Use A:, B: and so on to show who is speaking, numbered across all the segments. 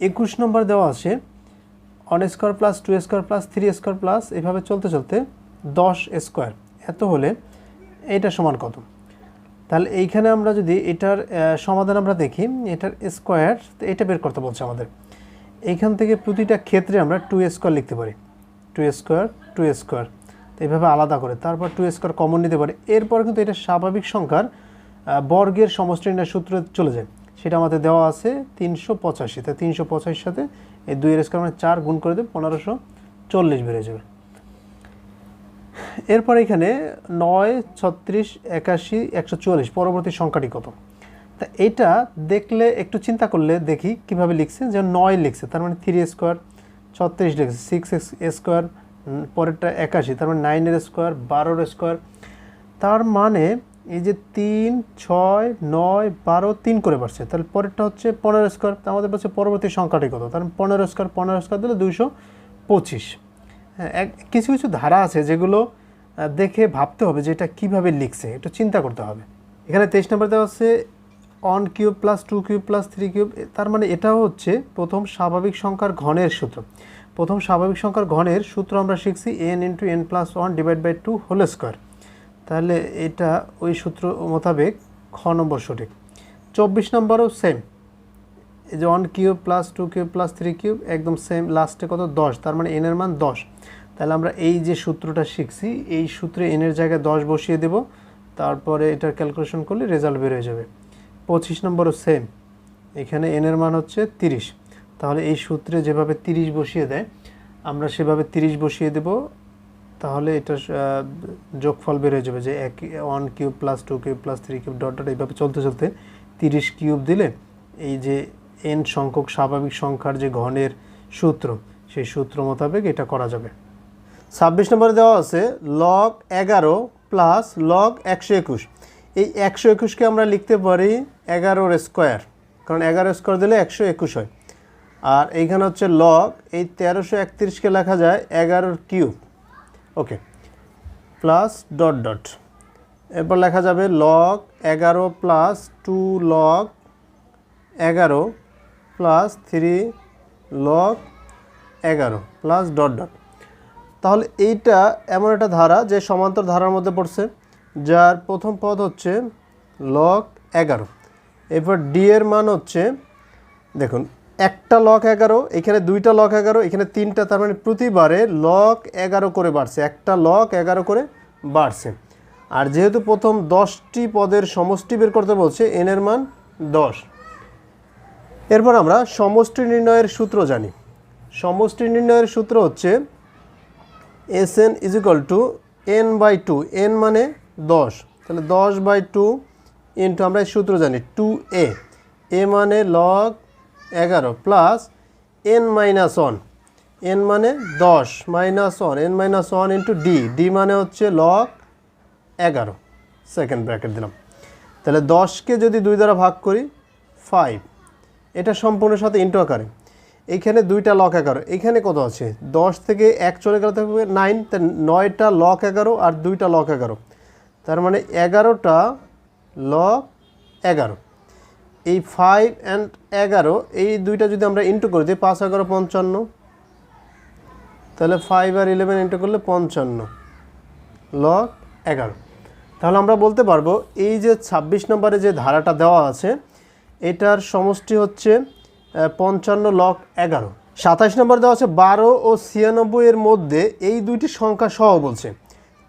A: একুশ নম্বর দেওয়া আছে one square plus two square plus three square plus এভাবে চলতে চলতে দশ স্কোয়ার এত হলে এটা সমান কত? তাহলে এইখানে আমরা যদি এটার সমাধান আমরা দেখি, এটার স্কোয়ার এটা বের করতে বলছে আমাদের। এইখান থেকে প্রতিটা ক্ষেত্রে আমরা টু স্কোয়ার লিখতে পারি। টু স্কোয়ার টু স্কোয়ার তো এইভাবে আলাদা করে। তারপর টু স্কোয়ার কমন নিতে পারে। এরপর কিন্তু এটা স্বাভাবিক সংখ্যার বর্গের সমষ্টি সূত্রে চলে যায়। সেটা আমাদের দেওয়া আছে তিনশো পঁচাশি। তাই তিনশো পঁচাশির সাথে এই দুইয়ের স্কোয়ার মানে চার গুণ করে দেবে, পনেরোশো চল্লিশ বেড়ে যাবে। এরপর এখানে নয়, ছত্রিশ, একাশি, একশো চুয়াল্লিশ, পরবর্তী সংখ্যাটি কত? তা এটা দেখলে, একটু চিন্তা করলে দেখি কীভাবে লিখছে যে নয় লিখছে, তার মানে থ্রি স্কোয়ার ছত্রিশ লিখছে সিক্স এক্স স্কোয়ার পরেরটা একাশি, তার মানে নাইনের স্কোয়ার বারোর স্কোয়ার তার মানে এই যে তিন, ছয়, নয়, বারো, তিন করে বাড়ছে। তাহলে পরেরটা হচ্ছে পনেরো স্কোয়ার তা আমাদের বলছে পরবর্তী সংখ্যাটি কত? তার পনেরো স্কোয়ার পনেরো স্কোয়ার দিলে দুইশো পঁচিশ। হ্যাঁ এক, কিছু কিছু ধারা আছে যেগুলো দেখে ভাবতে হবে যে এটা কীভাবে লিখছে। একটু চিন্তা করতে হবে। এখানে তেইশ নম্বর দেওয়া আছে one cube plus two cube plus three cube তার মানে এটাও হচ্ছে প্রথম স্বাভাবিক সংখ্যার ঘনের সূত্র। প্রথম স্বাভাবিক সংখ্যার ঘনের সূত্র আমরা শিখছি N into N plus one divide by two whole square তাহলে এটা ওই সূত্র মোতাবেক খ নম্বর সঠিক। চব্বিশ নম্বরও সেম এই যে one cube plus two cube plus three cube একদম সেম লাস্টে কত? দশ। তার মানে এনের মান দশ। তাহলে আমরা এই যে সূত্রটা শিখছি, এই সূত্রে এনের জায়গায় দশ বসিয়ে দেব। তারপরে এটার ক্যালকুলেশন করলে রেজাল্ট বের হয়ে যাবে। পঁচিশ নম্বরও সেম এখানে এনের মান হচ্ছে তিরিশ। তাহলে এই সূত্রে যেভাবে তিরিশ বসিয়ে দেয়, আমরা সেভাবে তিরিশ বসিয়ে দেব। তাহলে এটা যোগফল বের হয়ে যাবে যে এক one cube plus two cube plus three cube dot dot এইভাবে চলতে চলতে তিরিশ কিউব দিলে এই যে এন সংখ্যক স্বাভাবিক সংখ্যার যে ঘনের সূত্র, সেই সূত্র মোতাবেক এটা করা যাবে। ছাব্বিশ নম্বরে দেওয়া আছে লগ এগারো প্লাস লগ একশো একুশ। এই একশো একুশকে আমরা লিখতে পারি এগারোর স্কোয়ার কারণ এগারো স্কোয়ার দিলে একশো একুশ হয়। আর এইখানে হচ্ছে লগ এই তেরোশো একত্রিশকে লেখা যায় এগারোর cube okay plus dot dot এরপর লেখা যাবে লগ এগারো প্লাস টু লগ এগারো প্লাস থ্রি লগ এগারো প্লাস ডট ডট তাহলে এইটা এমন একটা ধারা যে সমান্তর ধারার মধ্যে পড়ছে, যার প্রথম পদ হচ্ছে লগ এগারো। এরপর ডি এর মান হচ্ছে, দেখুন একটা লক এগারো, এখানে দুইটা লক এগারো, এখানে তিনটা, তার মানে প্রতিবারে লক এগারো করে বাড়ছে, একটা লক এগারো করে বাড়ছে। আর যেহেতু প্রথম দশটি পদের সমষ্টি বের করতে বলছে এন এর মান দশ। এরপর আমরা সমষ্টি নির্ণয়ের সূত্র জানি। সমষ্টি নির্ণয়ের সূত্র হচ্ছে S N is equal to N by two N মানে দশ। তাহলে দশ বাই টু ইন্টু আমরা সূত্র জানি টু এ এ মানে লগ এগারো plus N minus one N মানে দশ minus one N minus one into D D মানে হচ্ছে লগ এগারো। সেকেন্ড ব্র্যাকেট দিলাম। তাহলে দশকে যদি দুই দ্বারা ভাগ করি ফাইভ এটা সম্পূর্ণ সাথে ইন্টু আকারে। এইখানে দুইটা লক এগারো। এখানে কত আছে? দশ থেকে এক চলে গেলে থাকবে নাইন তা নয়টা লক এগারো আর দুইটা লক এগারো। তার মানে এগারোটা লক এগারো। এই ফাইভ অ্যান্ড এগারো, এই দুইটা যদি আমরা ইন্টু করে দিই, পাঁচ, এগারো, পঞ্চান্ন। তাহলে ফাইভ আর ইলেভেন ইন্টু করলে পঞ্চান্ন। লক এগারো। তাহলে আমরা বলতে পারব, এই যে ছাব্বিশ নম্বরে যে ধারাটা দেওয়া আছে, এটার সমষ্টি হচ্ছে পঞ্চান্ন লক এগারো। সাতাশ নম্বর দেওয়া আছে, বারো ও ছিয়ানব্বই এর মধ্যে এই দুইটি সংখ্যা সহ বলছে।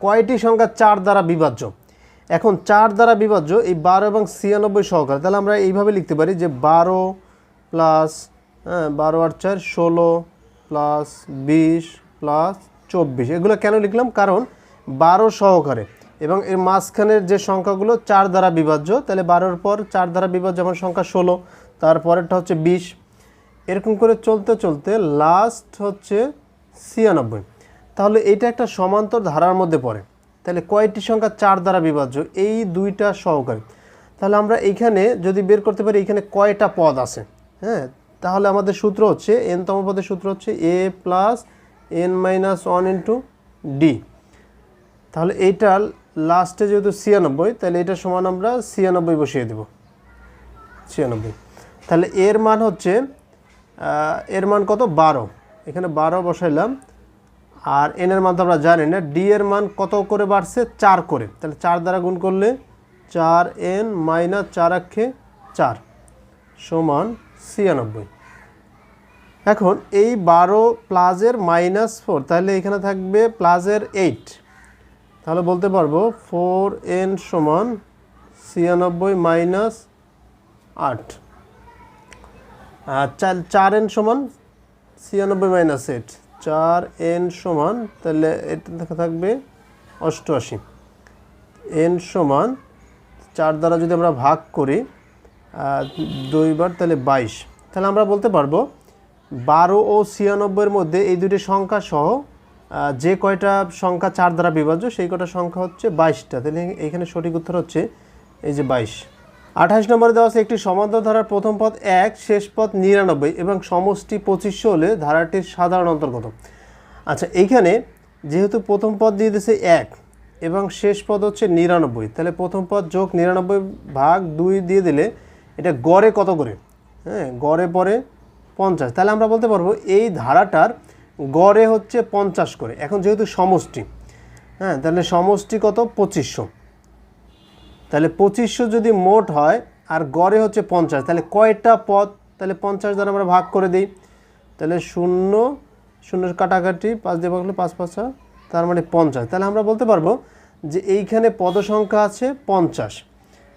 A: কয়টি সংখ্যা চার দ্বারা বিভাজ্য? এখন চার দ্বারা বিভাজ্য এই বারো এবং ছিয়ানব্বই সহকারে। তাহলে আমরা এইভাবে লিখতে পারি যে বারো প্লাস হ্যাঁ বারো আর চার, ষোলো প্লাস বিশ প্লাস চব্বিশ। এগুলো কেন লিখলাম? কারণ বারো সহকারে। এবং এর মাঝখানের যে সংখ্যাগুলো চার দ্বারা বিভাজ্য, তাহলে বারোর পর চার দ্বারা বিভাজ্য যেমন সংখ্যা ষোলো, তারপরেরটা হচ্ছে বিশ। এরকম করে চলতে চলতে লাস্ট হচ্ছে ছিয়ানব্বই। তাহলে এটা একটা সমান্তর ধারার মধ্যে পড়ে। তাহলে কয়টি সংখ্যা? চার দ্বারা বিভাজ্য। এই দুইটা সহকারী। তাহলে আমরা এইখানে যদি বের করতে পারি এখানে কয়টা পদ আছে? হ্যাঁ তাহলে আমাদের সূত্র হচ্ছে এনতম পদের সূত্র হচ্ছে A plus N minus one into D তাহলে এইটার লাস্টে যেহেতু ছিয়ানব্বই, তাহলে এটা সমান আমরা ছিয়ানব্বই বসিয়ে দেব। ছিয়ানব্বই। তাহলে এর মান হচ্ছে এর মান কত? বারো। এখানে বারো বসাইলাম। আর এন এর মান তো আমরা জানি না ডি এর মান কত করে বাড়ছে? চার করে। তাহলে চার দ্বারা গুণ করলে চার এন মাইনাস চার আক্ষে চার সমান ছিয়ানব্বই। এখন এই বারো প্লাসের মাইনাস ফোর তাহলে এখানে থাকবে প্লাসের এইট তাহলে বলতে পারব ফোর এন সমান ছিয়ানব্বই মাইনাস আট। আর চার চার এন সমান ছিয়ানব্বই মাইনাস এইট চার এন সমান, তাহলে এটা থাকবে অষ্টআশি। এন সমান চার দ্বারা যদি আমরা ভাগ করি দুইবার তাহলে বাইশ। তাহলে আমরা বলতে পারব বারো ও ছিয়ানব্বইয়ের মধ্যে এই দুটি সংখ্যা সহ যে কয়টা সংখ্যা চার দ্বারা বিভাজ্য, সেই কয়টা সংখ্যা হচ্ছে বাইশটা। তাহলে এখানে সঠিক উত্তর হচ্ছে এই যে বাইশ। আঠাশ নম্বরে দেওয়া আছে, একটি সমান্তর ধারার প্রথম পদ এক, শেষ পদ নিরানব্বই এবং সমষ্টি পঁচিশশো হলে ধারাটির সাধারণ অন্তর্গত আচ্ছা এইখানে যেহেতু প্রথম পদ দিয়ে দিয়েছে এক এবং শেষ পদ হচ্ছে নিরানব্বই, তাহলে প্রথম পদ যোগ নিরানব্বই ভাগ দুই দিয়ে দিলে এটা গড়ে কত করে? হ্যাঁ গড়ে পরে পঞ্চাশ। তাহলে আমরা বলতে পারব এই ধারাটার গড়ে হচ্ছে পঞ্চাশ করে। এখন যেহেতু সমষ্টি হ্যাঁ তাহলে সমষ্টি কত? পঁচিশশো। তাহলে পঁচিশশো যদি মোট হয়, আর গড়ে হচ্ছে পঞ্চাশ, তাহলে কয়টা পদ? তাহলে পঞ্চাশ দ্বারা আমরা ভাগ করে দিই। তাহলে শূন্য শূন্য কাটাকাটি, পাঁচ দিয়ে ভাগলে পাঁচ পাঁচা তার মানে পঞ্চাশ। তাহলে আমরা বলতে পারব যে এইখানে পদ সংখ্যা আছে পঞ্চাশ।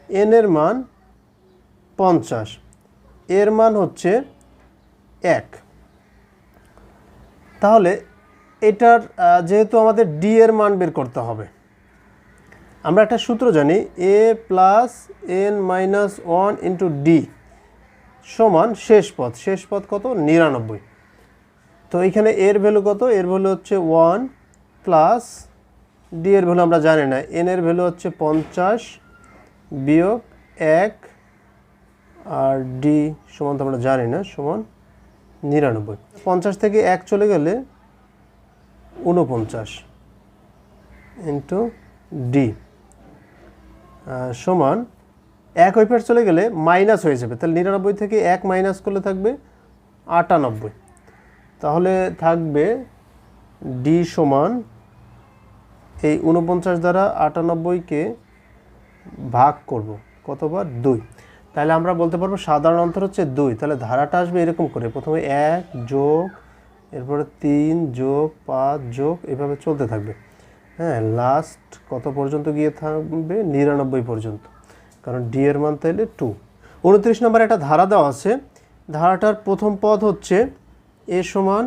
A: এন এর মান পঞ্চাশ। এর মান হচ্ছে এক। তাহলে এটার যেহেতু আমাদের ডি এর মান বের করতে হবে আমরা একটা সূত্র জানি A plus N minus one into D সমান শেষ পথ। শেষ পথ কত? নিরানব্বই। তো এখানে এর ভ্যালু কত? এর ভ্যালু হচ্ছে ওয়ান প্লাস ডি এর ভ্যালু আমরা জানি না। এন এর ভ্যালু হচ্ছে পঞ্চাশ বিয়োগ এক আর ডি সমান তো আমরা জানি না, সমান নিরানব্বই। পঞ্চাশ থেকে এক চলে গেলে উনপঞ্চাশ ইন্টু ডি সমান এক ওই চলে গেলে মাইনাস হয়ে যাবে। তাহলে নিরানব্বই থেকে এক মাইনাস করলে থাকবে আটানব্বই। তাহলে থাকবে ডি সমান এই উনপঞ্চাশ দ্বারা আটানব্বইকে ভাগ করব, কতবার? দুই। তাহলে আমরা বলতে পারব সাধারণ অন্তর হচ্ছে দুই। তাহলে ধারাটা আসবে এরকম করে। প্রথমে এক যোগ, এরপরে তিন যোগ, পাঁচ যোগ, এভাবে চলতে থাকবে। হ্যাঁ লাস্ট কত পর্যন্ত গিয়ে থাকবে? নিরানব্বই পর্যন্ত। কারণ ডি এর মান তাইলে টু উনত্রিশ নম্বর একটা ধারা দেওয়া আছে। ধারাটার প্রথম পদ হচ্ছে এ সমান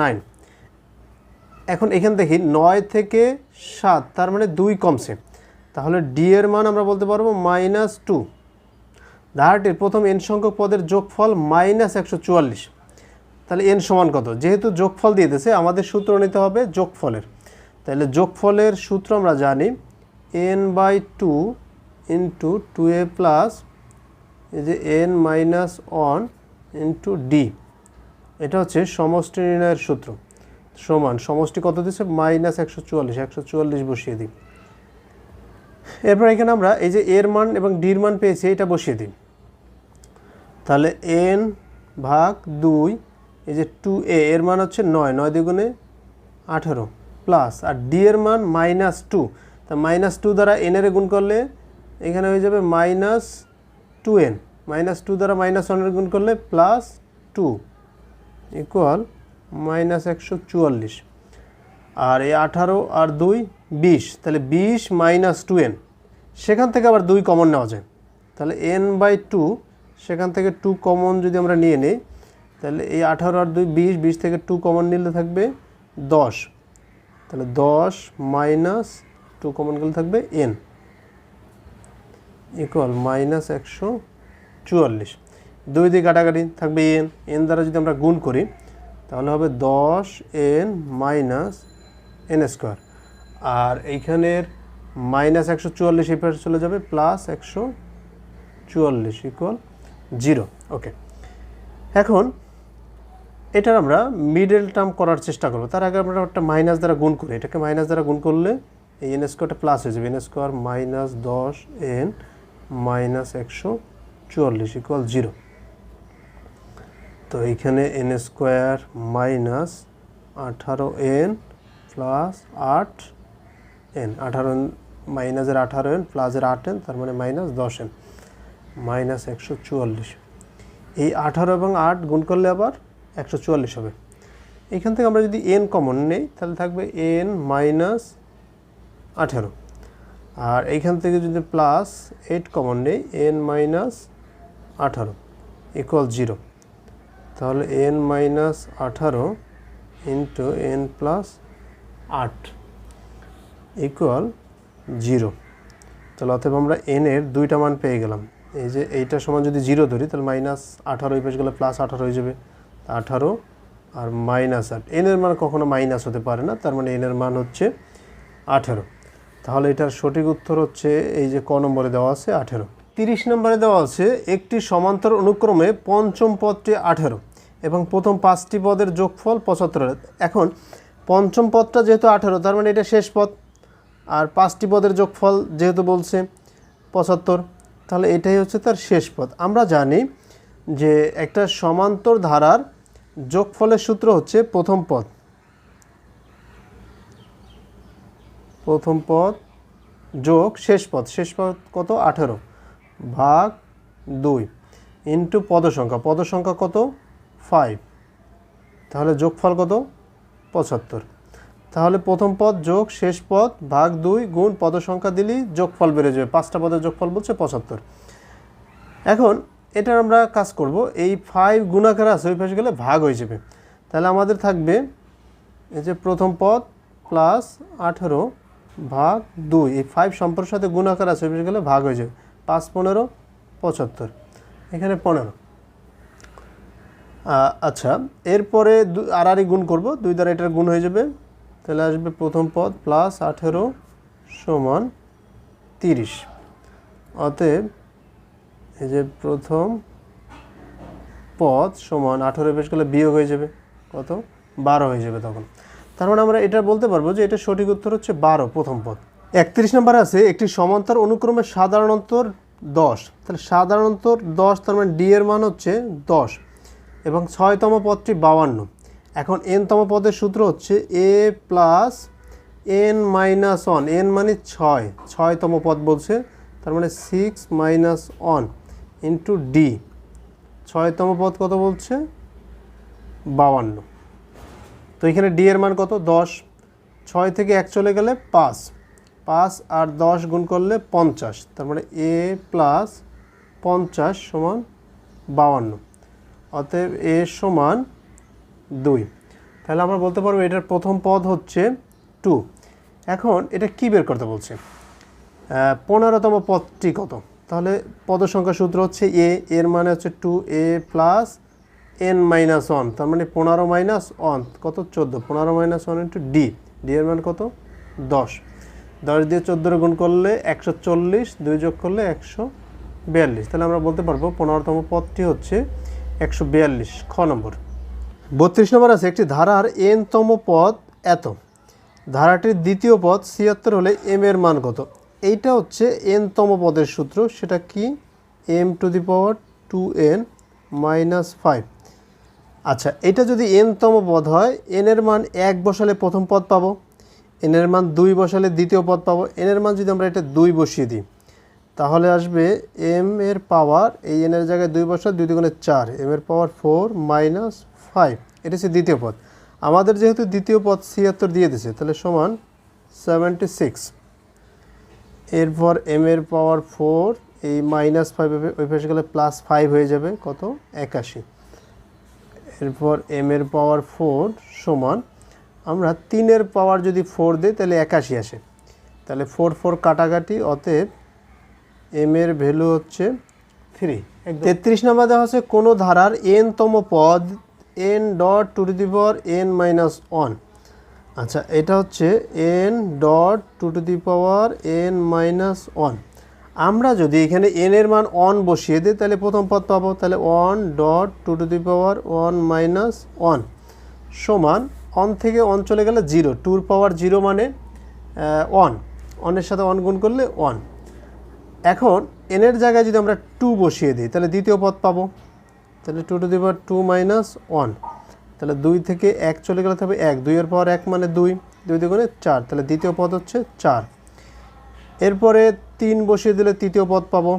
A: নাইন এখন এখান দেখি নয় থেকে সাত, তার মানে দুই কমছে। তাহলে ডি এর মান আমরা বলতে পারব মাইনাস টু ধারাটির প্রথম এন সংখ্যক পদের যোগফল মাইনাস একশো চুয়াল্লিশ। তাহলে এন সমান কত? যেহেতু যোগফল দিয়ে দিয়েছে, আমাদের সূত্র নিতে হবে যোগফলের। তাহলে যোগফলের সূত্র আমরা জানি N by two into two A plus এই যে N minus one into D. এটা হচ্ছে সমষ্টি নির্ণয়ের সূত্র। সমান, সমষ্টি কত দিচ্ছে মাইনাস একশো চুয়াল্লিশ একশো চুয়াল্লিশ বসিয়ে দিই। এরপর এখানে আমরা এই যে এর মান এবং ডির মান পেয়েছি, এটা বসিয়ে দিই। তাহলে এন ভাগ দুই, এই যে টু এ, এর মান হচ্ছে নয় নয় দ্বিগুণে আঠেরো। প্লাস আর ডি এর মান মাইনাস টু তা মাইনাস টু দ্বারা এন এর গুণ করলে এখানে হয়ে যাবে minus two N minus two দ্বারা মাইনাস ওয়ানের গুণ করলে প্লাস টু ইকুয়াল মাইনাস একশো চুয়াল্লিশ। আর এই আঠারো আর দুই বিশ, তাহলে বিশ মাইনাস টু এন সেখান থেকে আবার দুই কমন নেওয়া যায়। তাহলে এন বাই টু সেখান থেকে টু কমন যদি আমরা নিয়ে নিই, তাহলে এই আঠারো আর দুই বিশ বিশ থেকে টু কমন নিলে থাকবে দশ। তাহলে দশ মাইনাস টু কমন গেলে থাকবে এন। ইকুয়াল মাইনাস একশো চুয়াল্লিশ। দুই দিয়ে কাটাকাটি থাকবে এন। এন দ্বারা যদি আমরা গুণ করি, তাহলে হবে দশ এন মাইনাস এন স্কোয়ার। আর এইখানের মাইনাস একশো চুয়াল্লিশ এই পাশে চলে যাবে প্লাস একশো চুয়াল্লিশ ইকুয়াল জিরো ওকে এখন এটার আমরা মিডল টার্ম করার চেষ্টা করব। তার আগে আমরা একটা মাইনাস দ্বারা গুণ করি। এটাকে মাইনাস দ্বারা গুণ করলে এই এন স্কোয়ারটা প্লাস হয়ে যাবে। এন স্কোয়ার মাইনাস দশ এন মাইনাস একশো চুয়াল্লিশ ইকুয়াল জিরো তো এইখানে এন স্কোয়ার মাইনাস আঠারো এন প্লাস আট এন আঠারো এন মাইনাসের আঠারো এন প্লাসের আট এন তার মানে মাইনাস দশ এন মাইনাস একশো চুয়াল্লিশ। এই আঠারো এবং আট গুণ করলে আবার একশো চুয়াল্লিশ হবে। এখান থেকে আমরা যদি এন কমন নেই, তাহলে থাকবে এন মাইনাস আঠেরো। আর এইখান থেকে যদি প্লাস এইট কমন নেই এন মাইনাস আঠারো ইকুয়াল জিরো তাহলে এন মাইনাস আঠারো ইন্টু এন প্লাস আট ইকুয়াল জিরো তাহলে অতএব আমরা এন এর দুইটা মান পেয়ে গেলাম। এই যে এইটা সমান যদি জিরো ধরি, তাহলে মাইনাস আঠারো এই পাশে গেলে প্লাস আঠারো হয়ে যাবে। আঠারো আর মাইনাস আট। এন এর মান কখনো মাইনাস হতে পারে না, তার মানে এন এর মান হচ্ছে আঠেরো। তাহলে এটার সঠিক উত্তর হচ্ছে এই যে ক নম্বরে দেওয়া আছে আঠেরো। তিরিশ নম্বরে দেওয়া আছে একটি সমান্তর অনুক্রমে পঞ্চম পদটি আঠেরো এবং প্রথম পাঁচটি পদের যোগফল পঁচাত্তর। এখন পঞ্চম পদটা যেহেতু আঠেরো, তার মানে এটা শেষ পদ। আর পাঁচটি পদের যোগফল যেহেতু বলছে পঁচাত্তর, তাহলে এটাই হচ্ছে তার শেষ পদ। আমরা জানি যে একটা সমান্তর ধারার যোগফলের সূত্র হচ্ছে প্রথম পদ। প্রথম পদ যোগ শেষ পদ। শেষ পদ কত? আঠেরো ভাগ দুই ইন্টু পদ সংখ্যা পদ কত? ফাইভ তাহলে যোগফল কত? পঁচাত্তর। তাহলে প্রথম পদ যোগ শেষ পদ ভাগ দুই গুণ পদসংখ্যা দিলেই যোগফল বেড়ে যাবে। পাঁচটা পদের যোগফল বলছে পঁচাত্তর। এখন এটার আমরা কাজ করব। এই ফাইভ গুণাকার আছে, ওই পাশে গেলে ভাগ হয়ে যাবে। তাহলে আমাদের থাকবে এই যে প্রথম পদ প্লাস আঠেরো ভাগ দুই। এই ফাইভ সম্পর্কের সাথে গুণাকার আছে, ওই পাশে গেলে ভাগ হয়ে যাবে। পাঁচ, পনেরো, পঁচাত্তর। এখানে পনেরো। আচ্ছা এরপরে আড়াআড়ি গুণ করব। দুই দ্বারা এটার গুণ হয়ে যাবে। তাহলে আসবে প্রথম পদ প্লাস আঠেরো সমান তিরিশ। অতএব এই যে প্রথম পদ সমান আঠেরো বেশ গেলে বিয়োগ হয়ে যাবে। কত? বারো হয়ে যাবে তখন। তার মানে আমরা এটা বলতে পারব যে এটা সঠিক উত্তর হচ্ছে বারো, প্রথম পদ। একত্রিশ নম্বর আছে, একটি সমান্তর অনুক্রমে সাধারণতর দশ। তাহলে সাধারণতর দশ, তার মানে ডি এর মান হচ্ছে দশ। এবং ছয়তম পদটি বাউান্ন। এখন এনতম পদের সূত্র হচ্ছে A plus N minus one N মানে ছয়। ছয়তম পদ বলছে, তার মানে six minus one into D ছয়তম পদ কত বলছে? বাউান্ন তো এখানে ডি এর মান কত? দশ। ছয় থেকে এক চলে গেলে পাঁচ। পাঁচ আর দশ গুণ করলে পঞ্চাশ। তার মানে এ প্লাস পঞ্চাশ সমান বাউান্ন অতএব এ সমান দুই। তাহলে আমরা বলতে পারব এটার প্রথম পদ হচ্ছে টু এখন এটা কি বের করতে বলছে? পনেরোতম পদটি কত? তাহলে পদ সংখ্যা সূত্র হচ্ছে এ এর মানে হচ্ছে two A plus N minus one তার মানে পনেরো মাইনাস ওয়ান কত? চোদ্দ, পনেরো minus one into D D এর মান কত? দশ। দশ দিয়ে চোদ্দোর গুণ করলে একশো চল্লিশ, দুই যোগ করলে একশো বিয়াল্লিশ, তাহলে আমরা বলতে পারব পনেরোতম পদটি হচ্ছে একশো বিয়াল্লিশ, খ নম্বর। বত্রিশ নম্বর আছে, একটি ধারার এনতম পদ এত। ধারাটির দ্বিতীয় পদ ছিয়াত্তর হলে এম এর মান কত? এইটা হচ্ছে এনতম পদের সূত্র, সেটা কি? M to the power two N minus five আচ্ছা এটা যদি এনতম পদ হয় এন এর মান এক বসালে প্রথম পদ পাবো এন এর মান দুই বসালে দ্বিতীয় পদ পাবো এনের মান যদি আমরা এটা দুই বসিয়ে দিই, তাহলে আসবে এম এর পাওয়ার এই এনের জায়গায় দুই বছর দুই দুগুণে চার এম এর পাওয়ার ফোর মাইনাস ফাইভ এটা হচ্ছে দ্বিতীয় পদ। আমাদের যেহেতু দ্বিতীয় পদ ছিয়াত্তর দিয়ে দিছে, তাহলে সমান সেভেন্টি সিক্স এরপর এম এর পাওয়ার ফোর এই মাইনাস ফাইভ ওই পাশে গেলে প্লাস ফাইভ হয়ে যাবে কত? একাশি। এরপর এম এর পাওয়ার ফোর সমান আমরা তিনের পাওয়ার যদি ফোর দিই তাহলে একাশি আসে। তাহলে ফোর ফোর কাটাকাটি অতএব এম এর ভ্যালু হচ্ছে থ্রি তেত্রিশ নম্বর দেওয়া হচ্ছে কোনো ধারার এন তম পদ N dot two to the power N minus one আচ্ছা এটা হচ্ছে N dot two to the power N minus one. আমরা যদি এখানে এন এর মান অন বসিয়ে দিই, তাহলে প্রথম পদ পাবো, তাহলে one dot two to the power one minus one সমান অন থেকে অন চলে গেলে জিরো। টুর পাওয়ার জিরো মানে ওয়ান। অনের সাথে অন গুণ করলে ওয়ান। এখন এনের জায়গায় যদি আমরা টু বসিয়ে দিই, তাহলে দ্বিতীয় পদ পাবো। তাহলে two to the power two minus one. তাহলে দুই থেকে এক চলে গেলে হবে এক। দুইয়ের পর এক মানে দুই। দুই দুগুণে চার। তাহলে দ্বিতীয় পদ হচ্ছে চার। এরপরে তিন বসিয়ে দিলে তৃতীয় পদ পাবো।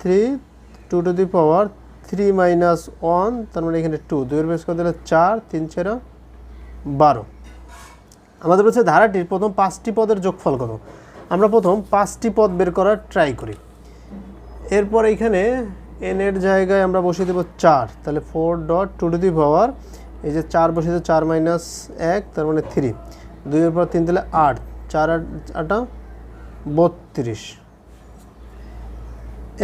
A: Three two to the power three minus one তার মানে এখানে টু দুইয়ের বেশ করে দিলে চার, তিন চারা বারো। আমাদের হচ্ছে ধারাটির প্রথম পাঁচটি পদের যোগফল কত? আমরা প্রথম পাঁচটি পদ বের করার ট্রাই করি। এরপর এখানে এন এর জায়গায় আমরা বসিয়ে দেবো চার। তাহলে four dot two to the power এই যে চার বসিয়ে দেবো চার মাইনাস এক, তার মানে থ্রি দুইয়ের পর তিন তাহলে আট। চার আট আটা বত্রিশ।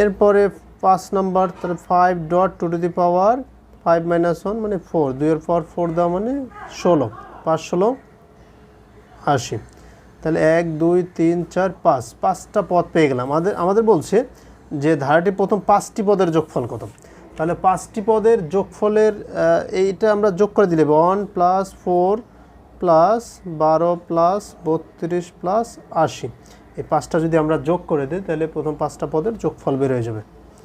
A: এরপরে পাঁচ নাম্বার, তাহলে five dot two to the power five minus one মানে ফোর দুইয়ের পর ফোর দেওয়া মানে ষোলো, পাঁচ, ষোলো, আশি। তাহলে এক, দুই, তিন, চার, পাঁচ। পাঁচটা পদ পেয়ে গেলাম। আমাদের আমাদের বলছে যে ধারাটি প্রথম পাঁচটি পদের যোগফল কত? তাহলে পাঁচটি পদের যোগফলের এইটা আমরা যোগ করে দিলে ওয়ান প্লাস ফোর প্লাস বারো প্লাস বত্রিশ প্লাস আশি। এই পাঁচটা যদি আমরা যোগ করে দিই, তাহলে প্রথম পাঁচটা পদের যোগফল বের হয়ে যাবে।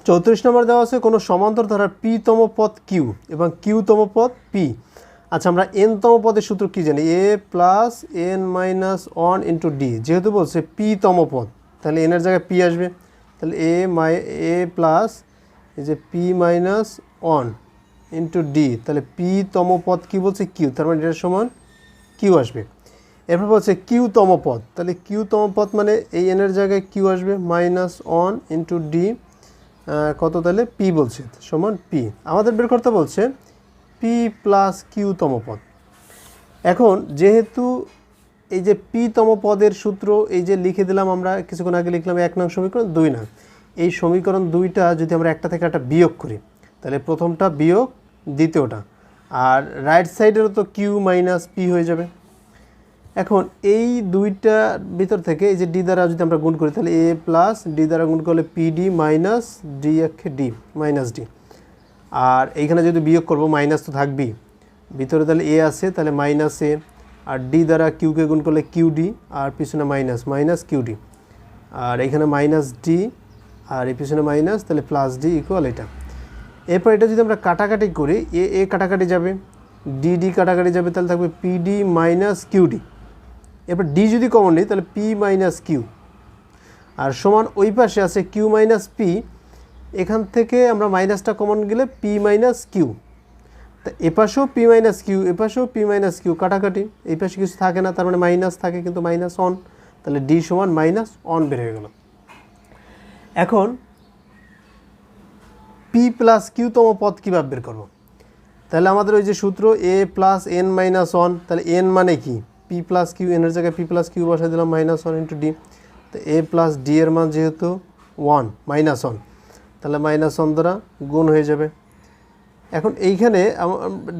A: চৌত্রিশ নম্বর দেওয়া আছে, কোনো সমান্তর ধারার পিতম পদ কিউ এবং কিউতম পদ পি আচ্ছা আমরা এনতম পদের সূত্র কি জানি? A plus N minus one into D যেহেতু বলছে পি তম পদ, তাহলে এনের জায়গায় পি আসবে। তাহলে এ মাই এ প্লাস এই যে P minus one into D তাহলে পি তম পদ কী বলছে? কিউ তার মানে এটার সমান কিউ আসবে। এরপর বলছে কিউ তম পদ, তাহলে কিউ তম পদ মানে এই এনের জায়গায় কিউ আসবে মাইনাস ওয়ান ইন্টু ডি কত তাহলে? পি বলছে, সমান পি আমাদের বের করতে বলছে পি প্লাস কিউ তম পদ। এখন যেহেতু এই যে পিতম পদের সূত্র, এই যে লিখে দিলাম আমরা, কিছুক্ষণ আগে লিখলাম এক নং সমীকরণ, দুই নং। এই সমীকরণ দুইটা যদি আমরা একটা থেকে একটা বিয়োগ করি, তাহলে প্রথমটা বিয়োগ, দ্বিতীয়টা। আর রাইট সাইডেরও তো কিউ মাইনাস পি হয়ে যাবে। এখন এই দুইটা ভিতর থেকে এই যে ডি দ্বারা যদি আমরা গুণ করি, তাহলে এ প্লাস ডি দ্বারা গুণ করলে পিডি মাইনাস ডি একে ডি মাইনাস ডি আর এইখানে যদি বিয়োগ করব মাইনাস তো থাকবেই। ভিতরে তাহলে এ আছে, তাহলে মাইনাস এ আর ডি দ্বারা কিউকে গুণ করলে কিউ ডি আর পিছনে মাইনাস মাইনাস কিউ ডি আর এখানে মাইনাস ডি আর এই পিছনে মাইনাস তাহলে প্লাস ডি ইকুয়াল এটা। এরপর এটা যদি আমরা কাটাকাটি করি, এ এ কাটাকাটি যাবে ডি ডি কাটাকাটি যাবে, তাহলে থাকবে P D minus Q D এরপর ডি যদি কমন নিই, তাহলে পি মাইনাস কিউ আর সমান ওই পাশে আছে কিউ মাইনাস পি এখান থেকে আমরা মাইনাসটা কমন গেলে পি মাইনাস কিউ তা এপাশেও পি মাইনাস কিউ এপাশেও পি মাইনাস কিউ কাটাকাটি। এই পাশে কিছু থাকে না, তার মানে মাইনাস থাকে কিন্তু মাইনাস অন তাহলে ডি সমান মাইনাস অন বের হয়ে গেল। এখন পি প্লাস কিউতম পদ কীভাবে বের করব? তাহলে আমাদের ওই যে সূত্র A plus N minus one তাহলে এন মানে কি? পি প্লাস কিউ এনের জায়গায় পি প্লাস কিউ বসাই দিলাম মাইনাস ওয়ান ইন্টু ডি তো এ প্লাস ডি এর মান যেহেতু ওয়ান মাইনাস ওয়ান তাহলে মাইনাস ওয়ান দ্বারা গুণ হয়ে যাবে। এখন এইখানে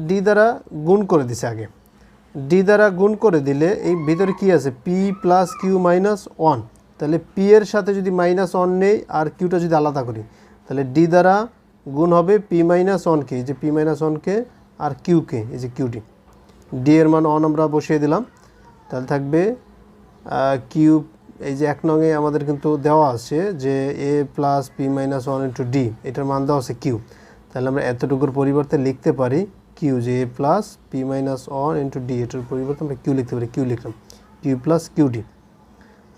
A: ডি দ্বারা গুণ করে দিছে আগে। ডি দ্বারা গুণ করে দিলে এই ভিতরে কি আছে? P plus Q minus one. তাহলে পি এর সাথে যদি মাইনাস ওয়ান নেই আর কিউটা যদি আলাদা করি, তাহলে ডি দ্বারা গুণ হবে পি মাইনাস ওয়ানকে এই যে পি মাইনাস ওয়ানকে আর কিউকে এই যে কিউটি ডি। এর মান অন আমরা বসিয়ে দিলাম। তাহলে থাকবে কিউ, এই যে এক নঙে আমাদের কিন্তু দেওয়া আছে যে A plus P minus one into D, এটার মান দেওয়া আছে কিউ। তাহলে আমরা এতটুকুর পরিবর্তে লিখতে পারি কিউ যে A plus P minus one into D এটার পরিবর্তে আমরা কিউ লিখতে পারি কিউ লিখলাম। কিউ প্লাস কিউ ডি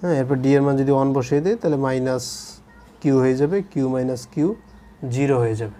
A: হ্যাঁ এরপর ডি এর মান যদি ওয়ান বসিয়ে দেয় তাহলে মাইনাস কিউ হয়ে যাবে কিউ মাইনাস কিউ জিরো হয়ে যাবে।